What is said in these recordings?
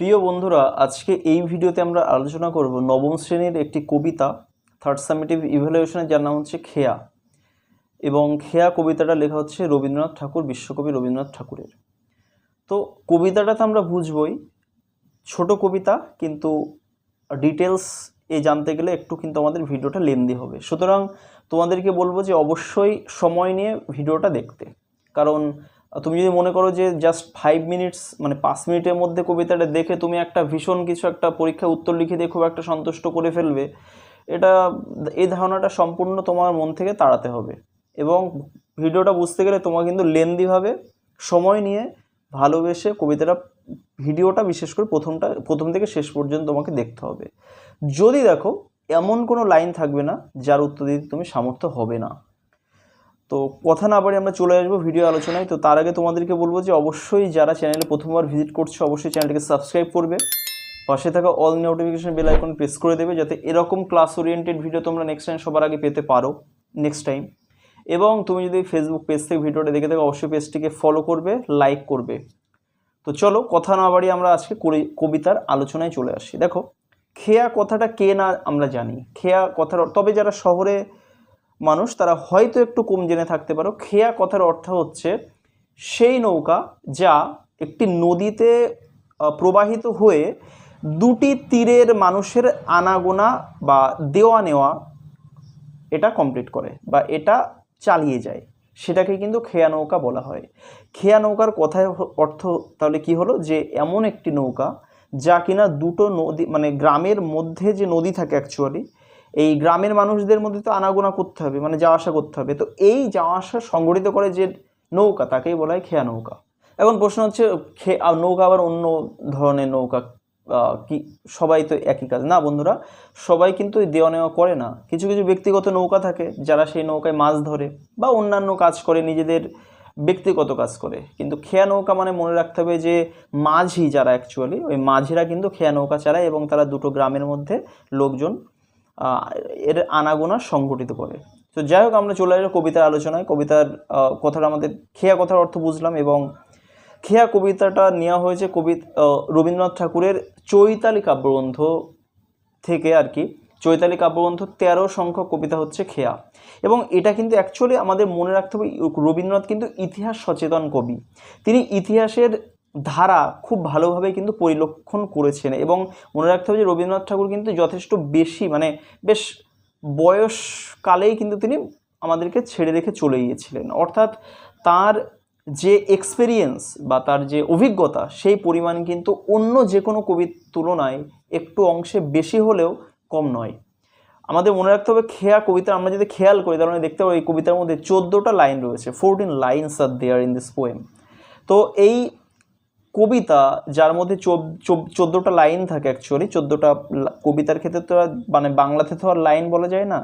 প্রিয় বন্ধুরা, আজকে এই ভিডিওতে আমরা আলোচনা করব নবম শ্রেণির একটি কবিতা থার্ড সামিটিভ ইভ্যালুয়েশনে যার নাম হচ্ছে খেয়া। এবং খেয়া কবিতাটা লেখা হচ্ছে রবীন্দ্রনাথ ঠাকুর, বিশ্বকবি রবীন্দ্রনাথ ঠাকুরের। তো কবিতাটা তো আমরা বুঝবই, ছোট কবিতা, কিন্তু ডিটেলস এ জানতে গেলে একটু কিন্তু আমাদের ভিডিওটা লেন্দি হবে। সুতরাং তোমাদেরকে বলব যে অবশ্যই সময় নিয়ে ভিডিওটা দেখতে। কারণ তুমি যদি মনে করো যে জাস্ট ফাইভ মিনিটস মানে পাঁচ মিনিটের মধ্যে কবিতাটা দেখে তুমি একটা ভীষণ কিছু একটা পরীক্ষায় উত্তর লিখে দিয়ে খুব একটা সন্তুষ্ট করে ফেলবে, এটা, এই ধারণাটা সম্পূর্ণ তোমার মন থেকে তাড়াতে হবে। এবং ভিডিওটা বুঝতে গেলে তোমার কিন্তু লেন্দিভাবে সময় নিয়ে ভালোবেসে কবিতাটা, ভিডিওটা বিশেষ করে প্রথমটা, প্রথম থেকে শেষ পর্যন্ত তোমাকে দেখতে হবে। যদি দেখো, এমন কোনো লাইন থাকবে না যার উত্তর দিতে তুমি সামর্থ্য হবে না। তো কথা না বাড়ি আমরা চলে আসব ভিডিও আলোচনায়। তো তার আগে তোমাদেরকে বলব যে অবশ্যই যারা চ্যানেলে প্রথমবার ভিজিট করছ, অবশ্যই চ্যানেলটিকে সাবস্ক্রাইব করবে। পাশে থাকা all notification bell icon press করে দেবে যাতে এরকম ক্লাস ওরিয়েন্টেড ভিডিও তোমরা নেক্সট টাইম সবার আগে পেতে পারো নেক্সট টাইম এবং তুমি যদি ফেসবুক পেজ থেকে ভিডিওটা দেখে থাকো, অবশ্যই পেজটিকে ফলো করবে লাইক করবে। তো চলো কথা না বাড়িয়ে আমরা আজকে কবিতার আলোচনায় চলে আসি। দেখো, খেয়া কথাটা কে না আমরা জানি। খেয়া কথার তবে যারা শহরে মানুষ, তারা হয়তো একটু কম জেনে থাকতে পারো। খেয়া কথার অর্থ হচ্ছে, সেই নৌকা যা একটি নদীতে প্রবাহিত হয়ে দুটি তীরের মানুষের আনাগোনা বা দেওয়া নেওয়া এটা কমপ্লিট করে বা এটা চালিয়ে যায়। সেটাকে কিন্তু খেয়া নৌকা বলা হয়। খেয়া নৌকার কথায় অর্থ তাহলে কি হলো? যে এমন একটি নৌকা যা কিনা দুটো নদী মানে গ্রামের মধ্যে যে নদী থাকে অ্যাকচুয়ালি এই গ্রামের মানুষদের মধ্যে তো আনাগোনা করতে হবে মানে যাওয়া আসা করতে হবে। তো এই যাওয়া আসা সংগঠিত করে যে নৌকা, তাকেই বলা হয় খেয়া নৌকা। এখন প্রশ্ন হচ্ছে, খে নৌকা আবার অন্য ধরনের নৌকা কি, সবাই তো একই কাজ। না বন্ধুরা, সবাই কিন্তু দেওয়া নেওয়া করে না। কিছু কিছু ব্যক্তিগত নৌকা থাকে, যারা সেই নৌকায় মাছ ধরে বা অন্যান্য কাজ করে, নিজেদের ব্যক্তিগত কাজ করে। কিন্তু খেয়া নৌকা মানে মনে রাখতে হবে যে, মাঝি যারা অ্যাকচুয়ালি ওই মাঝিরা কিন্তু খেয়া নৌকা চালায় এবং তারা দুটো গ্রামের মধ্যে লোকজন এর আনাগোনা সংগঠিত করে। তো যাই হোক, আমরা চলে আসব কবিতার আলোচনায়। কবিতার কথাটা আমাদের খেয়া কথার অর্থ বুঝলাম এবং খেয়া কবিতাটা নেওয়া হয়েছে কবি রবীন্দ্রনাথ ঠাকুরের চৈতালি কাব্যগ্রন্থ থেকে আর কি। চৈতালি কাব্যগ্রন্থ তেরো সংখ্যক কবিতা হচ্ছে খেয়া। এবং এটা কিন্তু অ্যাকচুয়ালি আমাদের মনে রাখতে হবে, রবীন্দ্রনাথ কিন্তু ইতিহাস সচেতন কবি। তিনি ইতিহাসের ধারা খুব ভালোভাবে কিন্তু পরিলক্ষণ করেছেন এবং মনে রাখতে হবে যে রবীন্দ্রনাথ ঠাকুর কিন্তু যথেষ্ট বেশি মানে বেশ বয়সকালেই কিন্তু তিনি আমাদেরকে ছেড়ে রেখে চলে গিয়েছিলেন। অর্থাৎ তার যে এক্সপেরিয়েন্স বা তার যে অভিজ্ঞতা, সেই পরিমাণ কিন্তু অন্য যে কোনো কবির তুলনায় একটু অংশে বেশি হলেও কম নয়। আমাদের মনে রাখতে হবে খেয়া কবিতা, আমরা যদি খেয়াল করি তাহলে দেখতে পাবো এই কবিতার মধ্যে চোদ্দোটা লাইন রয়েছে fourteen lines R there in this poem তো এই কবিতা, যার মধ্যে চোদ্দোটা লাইন থাকে অ্যাকচুয়ালি চোদ্দোটা কবিতার ক্ষেত্রে তো আর মানে বাংলাতে তো আর লাইন বলা যায় না,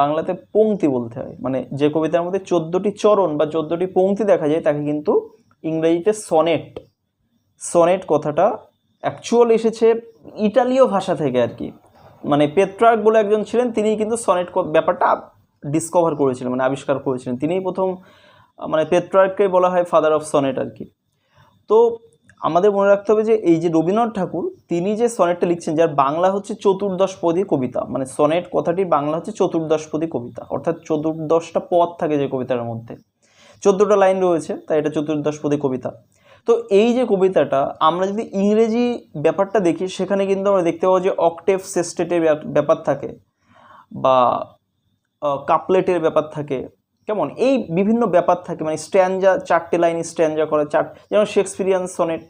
বাংলাতে পংক্তি বলতে হয়। মানে যে কবিতার মধ্যে চোদ্দোটি চরণ বা চোদ্দোটি পংক্তি দেখা যায়, তাকে কিন্তু ইংরেজিতে সনেট। সনেট কথাটা অ্যাকচুয়াল এসেছে ইটালীয় ভাষা থেকে আর কি। মানে পেট্রার্ক বলে একজন ছিলেন, তিনি কিন্তু সনেট ব্যাপারটা ডিসকভার করেছিলেন মানে আবিষ্কার করেছিলেন। তিনিই প্রথম মানে পেট্রার্ককে বলা হয় ফাদার অফ সনেট আর কি। তো আমাদের মনে রাখতে হবে যে এই যে রবীন্দ্রনাথ ঠাকুর, তিনি যে সনেটটা লিখছেন, যার বাংলা হচ্ছে চতুর্দশপদী কবিতা মানে সনেট কথাটি বাংলা হচ্ছে চতুর্দশপদী কবিতা, অর্থাৎ চতুর্দশটা পদ থাকে যে কবিতার মধ্যে। চোদ্দোটা লাইন রয়েছে, তাই এটা চতুর্দশপদী কবিতা। তো এই যে কবিতাটা, আমরা যদি ইংরেজি ব্যাপারটা দেখি, সেখানে কিন্তু আমরা দেখতে পাবো যে অক্টেভ সেস্টেটের ব্যাপার থাকে, বা কাপলেটের ব্যাপার থাকে কেমন? এই বিভিন্ন ব্যাপার থাকে মানে স্ট্যান্ডা চারটে লাইন স্ট্যান্ডা করা, চার যেমন শেক্সপিরিয়ান সনেট।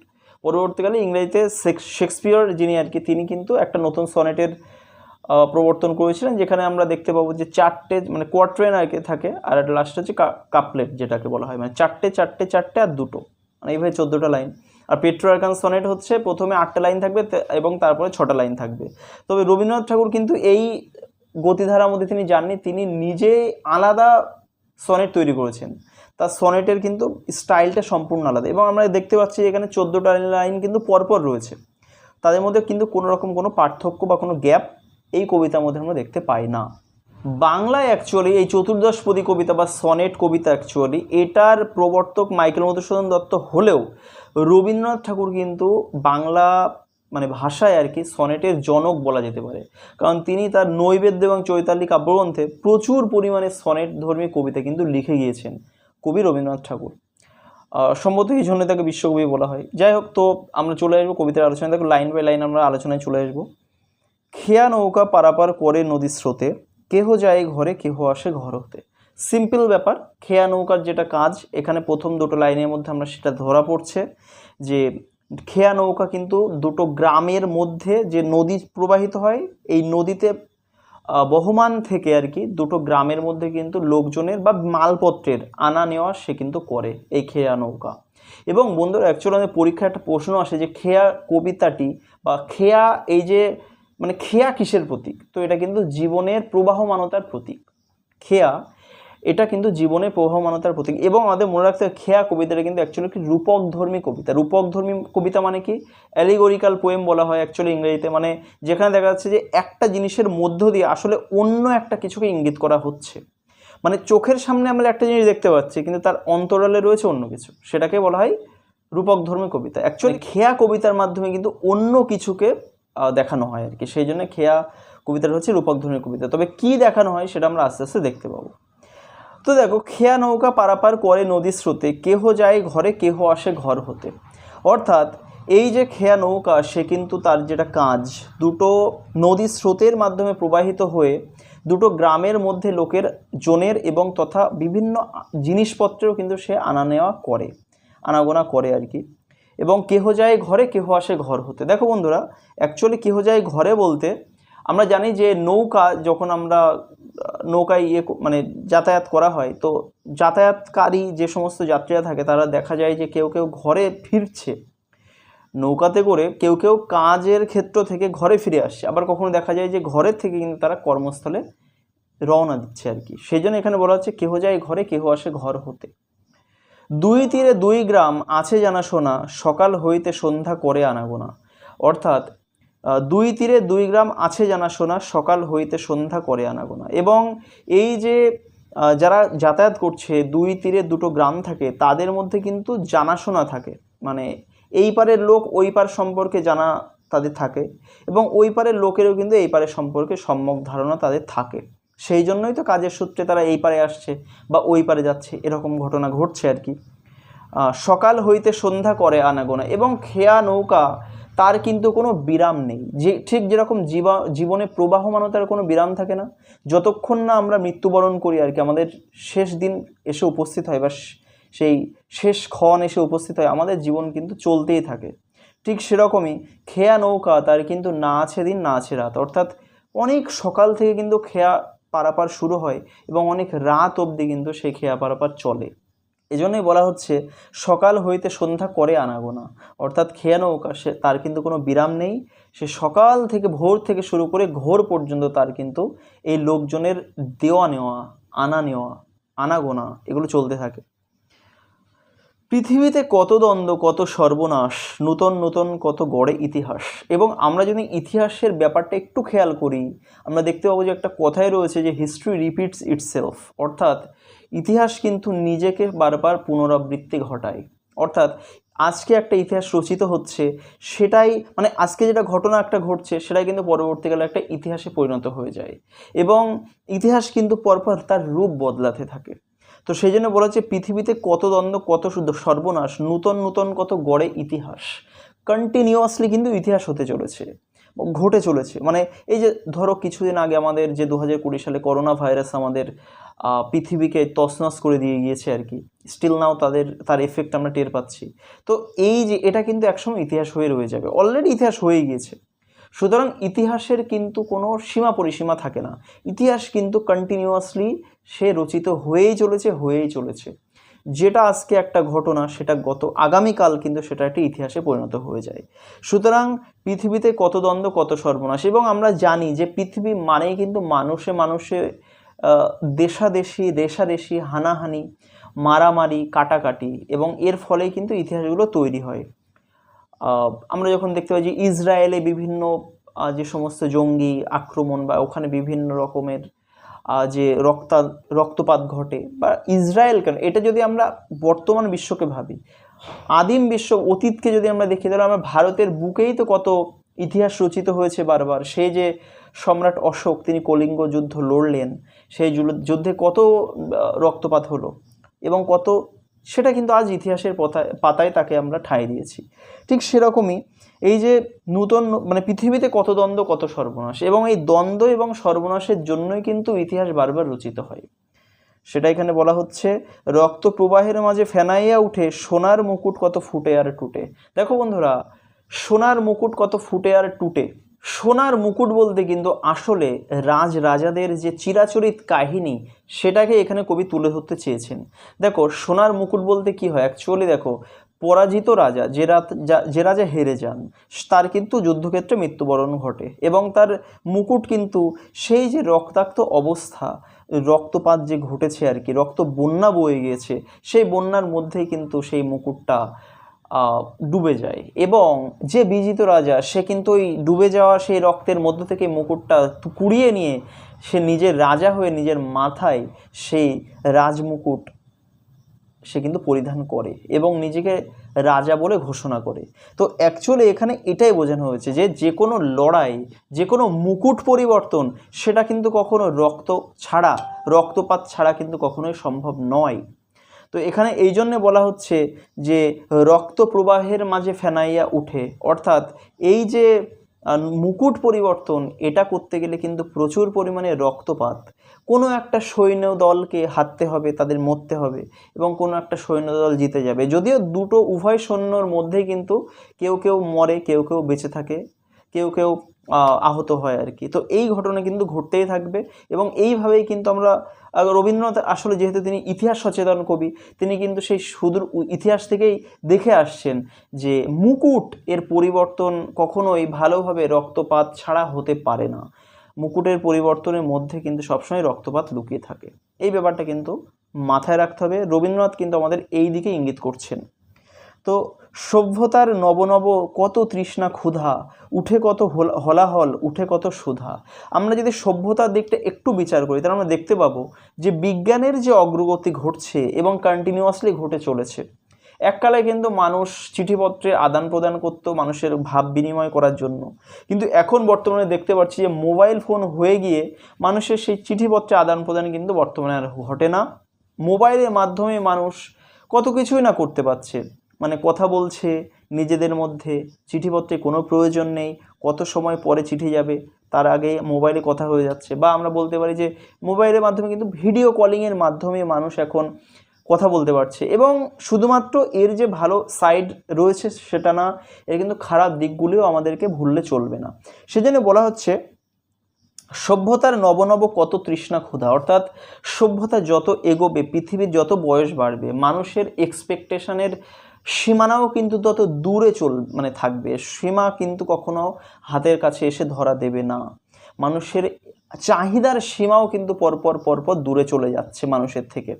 পরবর্তীকালে ইংরেজিতে শেক্স- শেক্সপিয়র যিনি আর কি, তিনি কিন্তু একটা নতুন সনেটের প্রবর্তন করেছিলেন, যেখানে আমরা দেখতে পাবো যে চারটে মানে কোয়ার্ট্রেন আর কি থাকে, আর একটা লাস্ট হচ্ছে কাপলেট যেটাকে বলা হয়। মানে চারটে চারটে চারটে আর দুটো। মানে এইভাবে চোদ্দোটা লাইন। আর পেট্রোয়ার্কান সনেট হচ্ছে প্রথমে আটটা লাইন থাকবে এবং তারপরে ছটা লাইন থাকবে। তবে রবীন্দ্রনাথ ঠাকুর কিন্তু এই গতিধারার মধ্যে তিনি যাননি, তিনি নিজে আলাদা সনেট তৈরি করেছেন। তার সনেটের কিন্তু স্টাইলটা সম্পূর্ণ আলাদা এবং আমরা দেখতে পাচ্ছি এখানে চোদ্দোটা লাইন কিন্তু পরপর রয়েছে। তাদের মধ্যে কিন্তু কোনো রকম কোনো পার্থক্য বা কোনো গ্যাপ এই কবিতার মধ্যে আমরা দেখতে পাই না। বাংলায় অ্যাকচুয়ালি এই চতুর্দশপদী কবিতা বা সনেট কবিতা অ্যাকচুয়ালি এটার প্রবর্তক মাইকেল মধুসূদন দত্ত হলেও রবীন্দ্রনাথ ঠাকুর কিন্তু বাংলা মানে ভাষায় আর কি সনেটের জনক বলা যেতে পারে। কারণ তিনি তার নৈবেদ্য এবং চৈতালি কাব্যগ্রন্থে প্রচুর পরিমাণে সনেট ধর্মী কবিতা কিন্তু লিখে গিয়েছেন কবি রবীন্দ্রনাথ ঠাকুর। সম্ভবত এই জন্য তাকে বিশ্বকবি বলা হয়। যাই হোক, তো আমরা চলে আসব কবিতার আলোচনায়। দেখো, লাইন বাই লাইন আমরা আলোচনায় চলে আসব। খেয়া নৌকা পারাপার করে নদীর স্রোতে, কেহ যায় ঘরে, কেহ আসে ঘর হতে। সিম্পল ব্যাপার, খেয়া নৌকার যেটা কাজ, এখানে প্রথম দুটো লাইনের মধ্যে আমরা সেটা ধরা পড়ছে যে খেয়া নৌকা কিন্তু দুটো গ্রামের মধ্যে যে নদী প্রবাহিত হয়, এই নদীতে বহমান থেকে আর কি দুটো গ্রামের মধ্যে কিন্তু লোকজনের বা মালপত্রের আনা নেওয়া সে কিন্তু করে এই খেয়া নৌকা। এবং বন্ধুরা অ্যাকচুয়ালি আমাদের পরীক্ষায় একটা প্রশ্ন আসে যে খেয়া কবিতাটি বা খেয়া এই যে মানে খেয়া কিসের প্রতীক? তো এটা কিন্তু জীবনের প্রবাহমানতার প্রতীক। খেয়া এটা কিন্তু জীবনের প্রবাহমানতার প্রতীক। এবং আমাদের মনে রাখতে হবে খেয়া কবিতাটা কিন্তু অ্যাকচুয়ালি কি রূপক ধর্মী কবিতা। রূপক ধর্মী কবিতা মানে কি? অ্যালিগোরিক্যাল পোয়েম বলা হয় অ্যাকচুয়ালি ইংরেজিতে। মানে যেখানে দেখা যাচ্ছে যে একটা জিনিসের মধ্য দিয়ে আসলে অন্য একটা কিছুকে ইঙ্গিত করা হচ্ছে। মানে চোখের সামনে আমরা একটা জিনিস দেখতে পাচ্ছি কিন্তু তার অন্তরালে রয়েছে অন্য কিছু। সেটাকে বলা হয় রূপক ধর্মী কবিতা অ্যাকচুয়ালি খেয়া কবিতার মাধ্যমে কিন্তু অন্য কিছুকে দেখানো হয় আর কি। সেই জন্য খেয়া কবিতাটা হচ্ছে রূপক ধর্মী কবিতা। তবে কি দেখানো হয় সেটা আমরা আস্তে আস্তে দেখতে পাবো। তো দেখো, খেয়া নৌকা পারাপার করে নদীর স্রোতে, কেহ যায় ঘরে, কেহ আসে ঘর হতে। অর্থাৎ, এই যে খেয়া নৌকা, সে কিন্তু তার যেটা কাজ, দুটো নদীর স্রোতের মাধ্যমে প্রবাহিত হয়ে, দুটো গ্রামের মধ্যে লোকের জনের এবং তথা বিভিন্ন জিনিসপত্রেও কিন্তু সে আনা নেওয়া করে, আনাগোনা করে আর কি। এবং কেহ যায় ঘরে, কেহ আসে ঘর হতে। দেখো বন্ধুরা অ্যাকচুয়ালি কেহ যায় ঘরে বলতে আমরা জানি যে নৌকা যখন আমরা, নৌকায় ইয়ে মানে যাতায়াত করা হয়, তো যাতায়াতকারী যে সমস্ত যাত্রীরা থাকে, তারা দেখা যায় যে কেউ কেউ ঘরে ফিরছে। নৌকাতে করে কেউ কেউ কাজের ক্ষেত্র থেকে ঘরে ফিরে আসছে। আবার কখনো দেখা যায় যে ঘরের থেকে কিন্তু তারা কর্মস্থলে রওনা দিচ্ছে আর কি। সেই জন্য এখানে বলা হচ্ছে, কেহ যায় ঘরে, কেহ আসে ঘর হতে। দুই তীরে দুই গ্রাম আছে জানাশোনা সকাল হইতে সন্ধ্যা করে আনাগোনা। অর্থাৎ দুই তীরে দুই গ্রাম আছে জানা জানাশোনা সকাল হইতে সন্ধ্যা করে আনাগোনা এবং এই যে যারা যাতায়াত করছে, দুই তীরে দুটো গ্রাম থাকে, তাদের মধ্যে কিন্তু জানাশোনা থাকে। মানে এই পারের লোক ওই পার সম্পর্কে জানা তাদের থাকে এবং ওই পারের লোকেরও কিন্তু এই পারের সম্পর্কে সম্যক ধারণা তাদের থাকে। সেই জন্যই তো কাজের সূত্রে তারা এই পারে আসছে বা ওই পারে যাচ্ছে, এরকম ঘটনা ঘটছে আর কি। সকাল হইতে সন্ধ্যা করে আনাগোনা এবং খেয়া নৌকা তার কিন্তু কোনো বিরাম নেই। যে ঠিক যেরকম জীবা, জীবনে প্রবাহমানতার কোনো বিরাম থাকে না, যতক্ষণ না আমরা মৃত্যুবরণ করি আর কি, আমাদের শেষ দিন এসে উপস্থিত হয় বা সেই শেষ ক্ষণ এসে উপস্থিত হয়, আমাদের জীবন কিন্তু চলতেই থাকে। ঠিক সেরকমই খেয়া নৌকা, তার কিন্তু না আছে দিন, না আছে রাত। অর্থাৎ অনেক সকাল থেকে কিন্তু খেয়া পারাপার শুরু হয় এবং অনেক রাত অবধি কিন্তু সেই খেয়া পারাপার চলে। এজন্যই বলা হচ্ছে, সকাল হইতে সন্ধ্যা করে আনাগোনা অর্থাৎ খেয়া নৌকা সে তার কিন্তু কোনো বিরাম নেই। সে সকাল থেকে ভোর থেকে শুরু করে ঘোর পর্যন্ত তার কিন্তু এই লোকজনের দেওয়া নেওয়া, আনা নেওয়া আনাগোনা এগুলো চলতে থাকে। পৃথিবীতে কত দ্বন্দ্ব, কত সর্বনাশ, নূতন নূতন কত গড়ে ইতিহাস। এবং আমরা যদি ইতিহাসের ব্যাপারটা একটু খেয়াল করি, আমরা দেখতে পাবো যে একটা কথাই রয়েছে যে হিস্ট্রি রিপিটস ইটসেলফ অর্থাৎ ইতিহাস কিন্তু নিজেকে বারবার পুনরাবৃত্তি ঘটায়। অর্থাৎ আজকে একটা ইতিহাস রচিত হচ্ছে, সেটাই মানে আজকে যেটা ঘটনা একটা ঘটছে, সেটাই কিন্তু পরবর্তীকালে একটা ইতিহাসে পরিণত হয়ে যায়। এবং ইতিহাস কিন্তু পরপর তার রূপ বদলাতে থাকে। তো সেই জন্য বলা হচ্ছে পৃথিবীতে কত দ্বন্দ্ব, কত শুদ্ধ সর্বনাশ, নূতন নূতন কত গড়ে ইতিহাস কন্টিনিউয়াসলি কিন্তু ইতিহাস হতে চলেছে। ঘটে চলেছে। মানে এই যে ধরো কিছুদিন আগে আমাদের যে দু হাজার কুড়ি সালে করোনা ভাইরাস আমাদের পৃথিবীকে তছনছ করে দিয়ে গিয়েছে আর কি। স্টিল নাও তাদের, তার এফেক্ট আমরা টের পাচ্ছি। তো এই যে, এটা কিন্তু একসময় ইতিহাস হয়ে রয়ে যাবে। অলরেডি ইতিহাস হয়ে গিয়েছে। সুতরাং ইতিহাসের কিন্তু কোনো সীমা পরিসীমা থাকে না। ইতিহাস কিন্তু কন্টিনিউয়াসলি সে রচিত হয়েই চলেছে হয়েই চলেছে। যেটা আজকে একটা ঘটনা, সেটা গত আগামীকাল কিন্তু সেটা একটা ইতিহাসে পরিণত হয়ে যায়। সুতরাং পৃথিবীতে কত দ্বন্দ্ব, কত সর্বনাশ এবং আমরা জানি যে পৃথিবী মানেই কিন্তু মানুষে মানুষে দেশাদেশি দেশাদেশি হানাহানি, মারামারি, কাটাকাটি এবং এর ফলেই কিন্তু ইতিহাসগুলো তৈরি হয়। আমরা যখন দেখতে পাই যে ইসরায়েলে বিভিন্ন যে সমস্ত জঙ্গি আক্রমণ বা ওখানে বিভিন্ন রকমের যে রক্তা, রক্তপাত ঘটে বা ইসরায়েল কেন? এটা যদি আমরা বর্তমান বিশ্বকে ভাবি, আদিম বিশ্ব অতীতকে যদি আমরা দেখি, তাহলে আমরা ভারতের বুকেই তো কত ইতিহাস রচিত হয়েছে বারবার। সেই যে সম্রাট অশোক, তিনি কলিঙ্গ যুদ্ধ লড়লেন, সেই যুদ্ধে কত রক্তপাত হলো এবং কত সেটা কিন্তু আজ ইতিহাসের পাতায় পাতায় তাকে আমরা ঠাঁই দিয়েছি। ঠিক সেরকমই এই যে নূতন মানে পৃথিবীতে কত দ্বন্দ্ব, কত সর্বনাশ এবং এই দ্বন্দ্ব এবং সর্বনাশের জন্যই কিন্তু ইতিহাস বারবার রচিত হয়। সেটা এখানে বলা হচ্ছে, রক্ত প্রবাহের মাঝে ফেনাইয়া উঠে সোনার মুকুট কত ফুটে আর টুটে। দেখো বন্ধুরা, সোনার মুকুট কত ফুটে আর টুটে। সোনার মুকুট বলতে কিন্তু আসলে রাজ রাজাদের যে চিরাচরিত কাহিনী, সেটাকে এখানে কবি তুলে ধরতে চেয়েছেন। দেখো, সোনার মুকুট বলতে কি হয়? অ্যাকচুয়ালি দেখো, পরাজিত রাজা, যে যা- রাজা হেরে যান, তার কিন্তু যুদ্ধক্ষেত্রে মৃত্যুবরণ ঘটে এবং তার মুকুট কিন্তু সেই যে রক্তাক্ত অবস্থা, রক্তপাত যে ঘটেছে আর কি, রক্ত বন্যা বয়ে গিয়েছে সেই বন্যার মধ্যেই কিন্তু সেই মুকুটটা ডুবে যায়। এবং যে বিজিত রাজা, সে কিন্তু ওই ডুবে যাওয়া সেই রক্তের মধ্য থেকে মুকুটটা কুড়িয়ে নিয়ে সে নিজের রাজা হয়ে নিজের মাথায় সেই রাজমুকুট সে কিন্তু পরিধান করে এবং নিজেকে রাজা বলে ঘোষণা করে। তো অ্যাকচুয়ালি এখানে এটাই বোঝানো হয়েছে যে যে কোনো লড়াই যে কোনো মুকুট পরিবর্তন, সেটা কিন্তু কখনো রক্ত ছাড়া, রক্তপাত ছাড়া কিন্তু কখনোই সম্ভব নয়। তো এখানে এই জন্যে বলা হচ্ছে যে রক্ত প্রবাহের মাঝে ফেনাইয়া উঠে। অর্থাৎ এই যে মুকুট পরিবর্তন, এটা করতে গেলে কিন্তু প্রচুর পরিমাণে রক্তপাত। কোনো একটা সৈন্য দলকে হারতে হবে, তাদের মরতে হবে, এবং কোনো একটা সৈন্যদল জিতে যাবে। যদিও দুটো উভয় সৈন্যর মধ্যেই কিন্তু কেউ কেউ মরে, কেউ কেউ বেঁচে থাকে, কেউ কেউ আহত হয় আর কি। তো এই ঘটনা কিন্তু ঘটতেই থাকবে, এবং এইভাবেই কিন্তু আমরা রবীন্দ্রনাথ আসলে যেহেতু তিনি ইতিহাস সচেতন কবি, তিনি কিন্তু সেই সুদূর ইতিহাস থেকেই দেখে আসছেন যে মুকুট এর পরিবর্তন কখনোই ভালোভাবে রক্তপাত ছাড়া হতে পারে না। মুকুটের পরিবর্তনের মধ্যে কিন্তু সবসময় রক্তপাত লুকিয়ে থাকে। এই ব্যাপারটা কিন্তু মাথায় রাখতে হবে। রবীন্দ্রনাথ কিন্তু আমাদের এই দিকে ইঙ্গিত করছেন। তো সভ্যতার নবনব কত তৃষ্ণা ক্ষুধা, উঠে কত হল- হলাহল, উঠে কত সুধা। আমরা যদি সভ্যতার দিকটা একটু বিচার করি, তাহলে আমরা দেখতে পাবো যে বিজ্ঞানের যে অগ্রগতি ঘটছে এবং কন্টিনিউয়াসলি ঘটে চলেছে, এককালে কিন্তু মানুষ চিঠিপত্রে আদান প্রদান করতো মানুষের ভাব বিনিময় করার জন্য। কিন্তু এখন বর্তমানে দেখতে পাচ্ছি যে মোবাইল ফোন হয়ে গিয়ে মানুষের সেই চিঠিপত্রে আদান প্রদান কিন্তু বর্তমানে আর ঘটে না। মোবাইলের মাধ্যমে মানুষ কত কিছুই না করতে পারছে। মানে কথা বলছে, নিজেদের মধ্যে চিঠিপত্রে কোনো প্রয়োজন নেই, কত সময় পরে চিঠি যাবে, তার আগে মোবাইলে কথা হয়ে যাচ্ছে বা আমরা বলতে পারি যে মোবাইলের মাধ্যমে কিন্তু ভিডিও কলিংয়ের মাধ্যমে মানুষ এখন কথা বলতে পারছে এবং শুধুমাত্র এর যে ভালো সাইড রয়েছে সেটা না, এর কিন্তু খারাপ দিকগুলিও আমাদেরকে ভুললে চলবে না। সেজন্য বলা হচ্ছে, সভ্যতার নবনব কত তৃষ্ণা ক্ষুধা, অর্থাৎ সভ্যতা যত এগোবে, পৃথিবীর যত বয়স বাড়বে, মানুষের এক্সপেকটেশনের সীমানাও কিন্তু তত দূরে চল মানে থাকবে। সীমা কিন্তু কখনো হাতের কাছে এসে ধরা দেবে না। মানুষের চাহিদার সীমাও কিন্তু পরপর পরপর দূরে চলে যাচ্ছে মানুষের থেকে।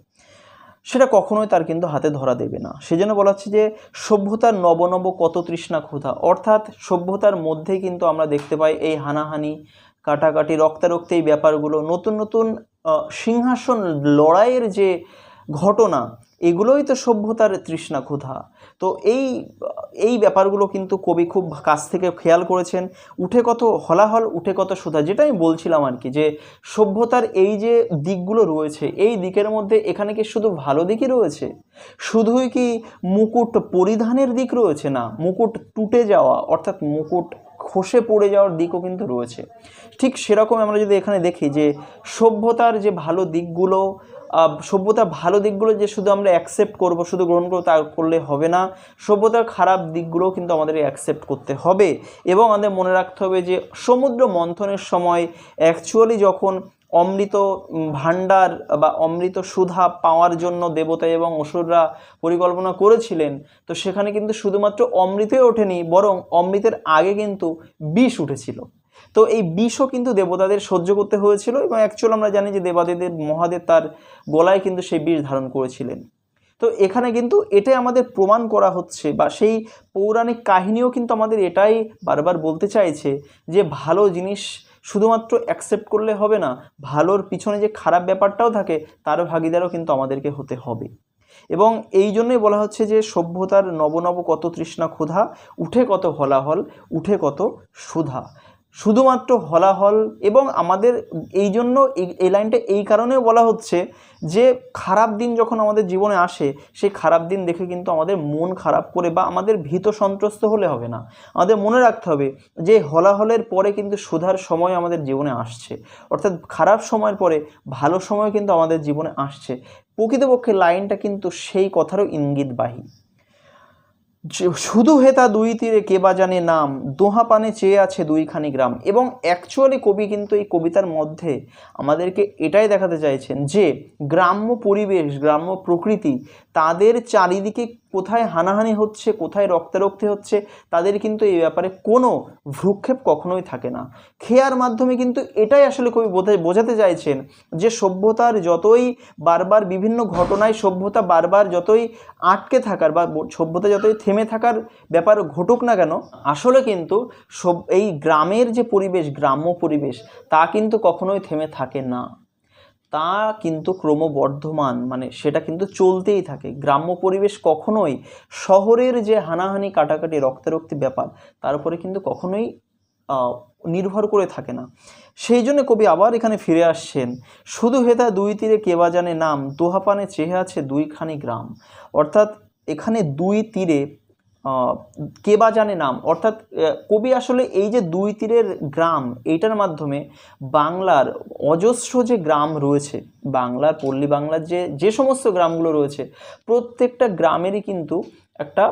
সেটা কখনোই তার কিন্তু হাতে ধরা দেবে না। সেজন্য বলা হচ্ছে যে, সভ্যতার নবনব কত তৃষ্ণা ক্ষুধা। অর্থাৎ সভ্যতার মধ্যে কিন্তু আমরা দেখতে পাই এই হানাহানি, কাটাকাটি, রক্তারক্ত এই ব্যাপারগুলো, নতুন নতুন সিংহাসন লড়াইয়ের যে ঘটনা, এগুলোই তো সভ্যতার তৃষ্ণা ক্ষুধা। তো এই এই ব্যাপারগুলো কিন্তু কবি খুব কাছ থেকে খেয়াল করেছেন। উঠে কত হলাহল, উঠে কত সুধা যেটা আমি বলছিলাম আর কি, যে সভ্যতার এই যে দিকগুলো রয়েছে, এই দিকের মধ্যে এখানে কি শুধু ভালো দিকই রয়েছে? শুধুই কি মুকুট পরিধানের দিক রয়েছে না? মুকুট টুটে যাওয়া, অর্থাৎ মুকুট খসে পড়ে যাওয়ার দিকও কিন্তু রয়েছে। ঠিক সেরকম আমরা যদি এখানে দেখি যে সভ্যতার যে ভালো দিকগুলো সভ্যতার ভালো দিকগুলো যে শুধু আমরা অ্যাকসেপ্ট করব, শুধু গ্রহণ করব তা করলে হবে না। সভ্যতার খারাপ দিকগুলোও কিন্তু আমাদের অ্যাকসেপ্ট করতে হবে এবং আমাদের মনে রাখতে হবে যে সমুদ্র মন্থনের সময় অ্যাকচুয়ালি যখন অমৃত ভাণ্ডার বা অমৃত সুধা পাওয়ার জন্য দেবতা এবং অসুররা পরিকল্পনা করেছিলেন, তো সেখানে কিন্তু শুধুমাত্র অমৃতই ওঠেনি, বরং অমৃতের আগে কিন্তু বিষ উঠেছিল। তো এই বিষও কিন্তু দেবতাদের সহ্য করতে হয়েছিল এবং অ্যাকচুয়াল আমরা জানি যে দেবাদেবের মহাদেব তার গলায় কিন্তু সেই বিষ ধারণ করেছিলেন। তো এখানে কিন্তু এটাই আমাদের প্রমাণ করা হচ্ছে বা সেই পৌরাণিক কাহিনীও কিন্তু আমাদের এটাই বারবার বলতে চাইছে যে ভালো জিনিস শুধুমাত্র অ্যাকসেপ্ট করলে হবে না, ভালোর পিছনে যে খারাপ ব্যাপারটাও থাকে তারও ভাগিদারও কিন্তু আমাদেরকে হতে হবে। এবং এই জন্যই বলা হচ্ছে যে সভ্যতার নবনব কত তৃষ্ণা ক্ষুধা, উঠে কত হলাহল, উঠে কত সুধা। শুধুমাত্র হলাহল এবং আমাদের এই জন্য এই লাইনটা এই কারণেও বলা হচ্ছে যে খারাপ দিন যখন আমাদের জীবনে আসে, সেই খারাপ দিন দেখে কিন্তু আমাদের মন খারাপ করে বা আমাদের ভীত সন্ত্রস্ত হলে হবে না। আমাদের মনে রাখতে হবে যে হলাহলের পরে কিন্তু সুধার সময় আমাদের জীবনে আসছে। অর্থাৎ খারাপ সময়ের পরে ভালো সময় কিন্তু আমাদের জীবনে আসছে। প্রকৃতপক্ষে লাইনটা কিন্তু সেই কথারও ইঙ্গিতবাহী। শুধু হেতা দুই তীরে কে বাজানে নাম, দোহা পানে চেয়ে আছে দুইখানি গ্রাম এবং অ্যাকচুয়ালি কবি কিন্তু এই কবিতার মধ্যে আমাদেরকে এটাই দেখাতে চাইছেন যে গ্রাম্য পরিবেশ, গ্রাম্য প্রকৃতি তাদের চারিদিকে কোথায় হানাহানি হচ্ছে, কোথায় রক্তারক্তি হচ্ছে, তাদের কিন্তু এই ব্যাপারে কোনো ভ্রুক্ষেপ কখনোই থাকে না। খেয়ার মাধ্যমে কিন্তু এটাই আসলে কবি বোঝা- বোঝাতে চাইছেন যে সভ্যতার যতই বারবার বিভিন্ন ঘটনায় সভ্যতা বারবার যতই আটকে থাকার বা সভ্যতা যতই থেমে থাকার ব্যাপার ঘটুক না কেন, আসলে কিন্তু সব, এই গ্রামের যে পরিবেশ, গ্রাম্য পরিবেশ, তা কিন্তু কখনোই থেমে থাকে না। তা কিন্তু ক্রমবর্ধমান মানে সেটা কিন্তু চলতেই থাকে। গ্রাম্য পরিবেশ কখনোই শহরের যে হানাহানি কাটাকাটি, রক্তারক্তি ব্যাপার, তার উপরে কিন্তু কখনোই নির্ভর করে থাকে না। সেই জন্য কবি আবার এখানে ফিরে আসছেন। শুধু হেতা দুই তীরে কেবা জানে নাম দোহাপানে চেহে আছে দুইখানি গ্রাম। অর্থাৎ এখানে দুই তীরে কে বা জানে নাম? অর্থাৎ কবি আসলে এই যে দুই তীরের গ্রাম, এইটার মাধ্যমে বাংলার অজস্র যে গ্রাম রয়েছে, বাংলার পল্লী বাংলার যে যে সমস্ত গ্রামগুলো রয়েছে, প্রত্যেকটা গ্রামেরই কিন্তু একটা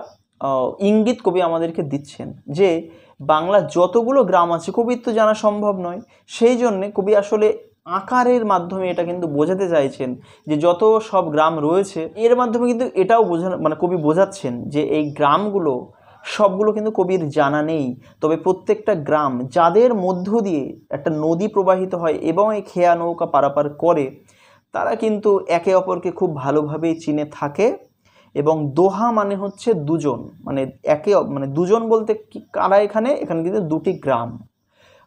ইঙ্গিত কবি আমাদেরকে দিচ্ছেন যে, বাংলার যতগুলো গ্রাম আছে, কবির তো জানা সম্ভব নয়। সেই জন্যে কবি আসলে আকারের মাধ্যমে এটা কিন্তু বোঝাতে চাইছেন যে যত সব গ্রাম রয়েছে, এর মাধ্যমে কিন্তু এটাও বোঝানো মানে কবি বোঝাচ্ছেন যে এই গ্রামগুলো, সবগুলো কিন্তু কবির জানা নেই। তবে প্রত্যেকটা গ্রাম যাদের মধ্য দিয়ে একটা নদী প্রবাহিত হয় এবং এই খেয়া নৌকা পারাপার করে, তারা কিন্তু একে অপরকে খুব ভালোভাবেই চিনে থাকে এবং দোহা মানে হচ্ছে দুজন। মানে একে মানে দুজন বলতে কারা এখানে? এখানে কিন্তু দুটি গ্রাম।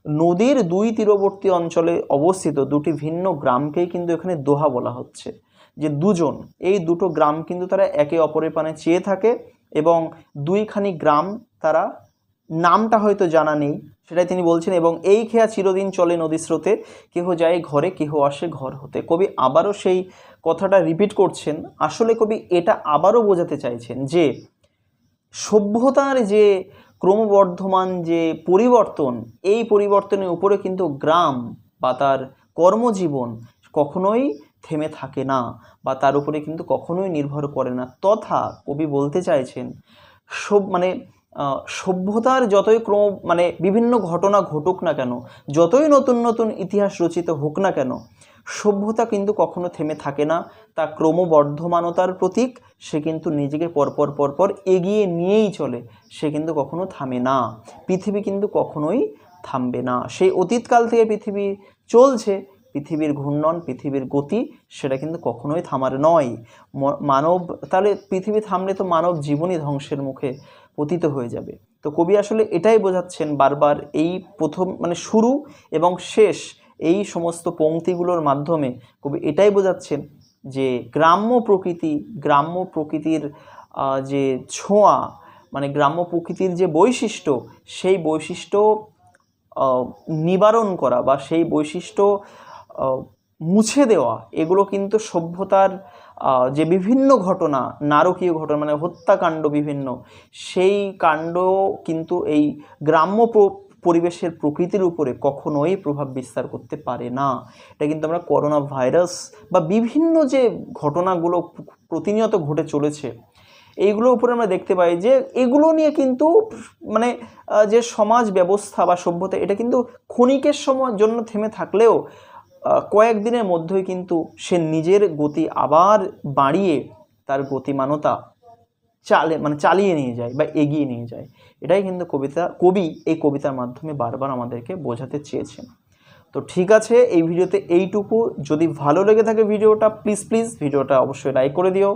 নদীর দুই তীরবর্তী অঞ্চলে অবস্থিত দুটি ভিন্ন গ্রামকেই কিন্তু এখানে দোহা বলা হচ্ছে। যে দুজন, এই দুটো গ্রাম কিন্তু তারা একে অপরের পানে চেয়ে থাকে এবং দুইখানি গ্রাম তারা নামটা হয়তো জানা নেই, সেটাই তিনি বলছেন, এবং এই খেয়া চিরদিন চলে নদী স্রোতে, কেহ যায় ঘরে, কেহ আসে ঘর হতে। কবি আবারও সেই কথাটা রিপিট করছেন, আসলে কবি এটা আবারও বোঝাতে চাইছেন যে সভ্যতার যে ক্রমবর্ধমান যে পরিবর্তন, এই পরিবর্তনের উপরে কিন্তু গ্রাম বা তার কর্মজীবন কখনোই থেমে থাকে না বা তার উপরে কিন্তু কখনোই নির্ভর করে না। তথা কবি বলতে চাইছেন, সব মানে সভ্যতার যতই ক্রম মানে বিভিন্ন ঘটনা ঘটুক না কেন, যতই নতুন নতুন ইতিহাস রচিত হোক না কেন সভ্যতা কিন্তু কখনো থেমে থাকে না। তা ক্রমবর্ধমানতার প্রতীক, সে কিন্তু নিজেকে পরপর পরপর এগিয়ে নিয়েই চলে, সে কিন্তু কখনো থামে না। পৃথিবী কিন্তু কখনোই থামবে না। সেই অতীতকাল থেকে পৃথিবী চলছে, পৃথিবীর ঘূর্ণন, পৃথিবীর গতি, সেটা কিন্তু কখনোই থামার নয়। মানব, তাহলে পৃথিবী থামলে তো মানব জীবনই ধ্বংসের মুখে পতিত হয়ে যাবে। তো কবি আসলে এটাই বোঝাচ্ছেন বারবার এই প্রথম মানে শুরু এবং শেষ এই সমস্ত পংক্তিগুলোর মাধ্যমে কবি এটাই বোঝাচ্ছেন যে গ্রাম্য প্রকৃতি, গ্রাম্য প্রকৃতির যে ছোঁয়া মানে গ্রাম্য প্রকৃতির যে বৈশিষ্ট্য, সেই বৈশিষ্ট্য নিবারণ করা বা সেই বৈশিষ্ট্য মুছে দেওয়া, এগুলো কিন্তু সভ্যতার যে বিভিন্ন ঘটনা, নারকীয় ঘটনা মানে হত্যাকাণ্ড বিভিন্ন, সেই কাণ্ড কিন্তু এই গ্রাম্য পরিবেশের প্রকৃতির উপরে কখনোই প্রভাব বিস্তার করতে পারে না। এটা কিন্তু আমরা করোনা ভাইরাস বা বিভিন্ন যে ঘটনাগুলো প্রতিনিয়ত ঘটে চলেছে, এইগুলোর উপরে আমরা দেখতে পাই যে এগুলো নিয়ে কিন্তু মানে যে সমাজ ব্যবস্থা বা সভ্যতা, এটা কিন্তু ক্ষণিকের সময়, জন্য থেমে থাকলেও কয়েকদিনের মধ্যেই কিন্তু সে নিজের গতি আবার বাড়িয়ে তার গতিমানতা চালে মানে চালিয়ে নিয়ে যায় বা এগিয়ে নিয়ে যায়। এটাই কিন্তু কবিতা, কবি এই কবিতার মাধ্যমে বারবার আমাদেরকে বোঝাতে চেয়েছেন। তো ঠিক আছে, এই ভিডিওতে এইটুকু। যদি ভালো লেগে থাকে ভিডিওটা প্লিজ প্লিজ ভিডিওটা অবশ্যই লাইক করে দিও।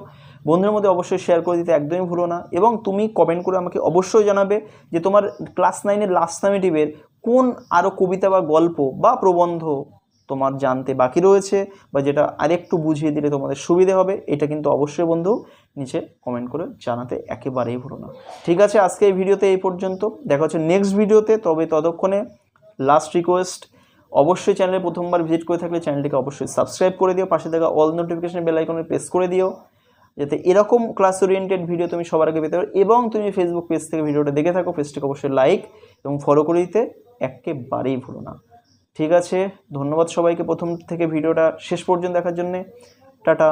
বন্ধুদের মধ্যে অবশ্যই শেয়ার করে দিতে একদমই ভুলো না। এবং তুমি কমেন্ট করে আমাকে অবশ্যই জানাবে যে তোমার ক্লাস নাইনের লাস্ট সামেটিভের কোন আরও কবিতা বা গল্প বা প্রবন্ধ তোমার জানতে বাকি রয়েছে বা যেটা আরেকটু বুঝিয়ে দিলে তোমাদের সুবিধে হবে, এটা কিন্তু অবশ্যই বন্ধু নিচে কমেন্ট করে জানাতে একেবারেই ভুলো না। ঠিক আছে, আজকে এই ভিডিওতে এই পর্যন্ত। দেখা হচ্ছে নেক্সট ভিডিওতে, তবে ততক্ষণে লাস্ট রিকোয়েস্ট অবশ্যই চ্যানেলে প্রথমবার ভিজিট করে থাকলে চ্যানেলটিকে অবশ্যই সাবস্ক্রাইব করে দিও, পাশে থাকা অল নোটিফিকেশন বেল আইকনে প্রেস করে দিও, যাতে এরকম ক্লাস ওরিয়েন্টেড ভিডিও তুমি সবার আগে পেতে পারো এবং তুমি ফেসবুক পেজ থেকে ভিডিওটা দেখে থাকো পেজটিকে অবশ্যই লাইক এবং ফলো করে দিতে একেবারেই ভুলো না। ঠিক আছে ধন্যবাদ সবাইকে প্রথম থেকে ভিডিওটা শেষ পর্যন্ত দেখার জন্যে। টাটা।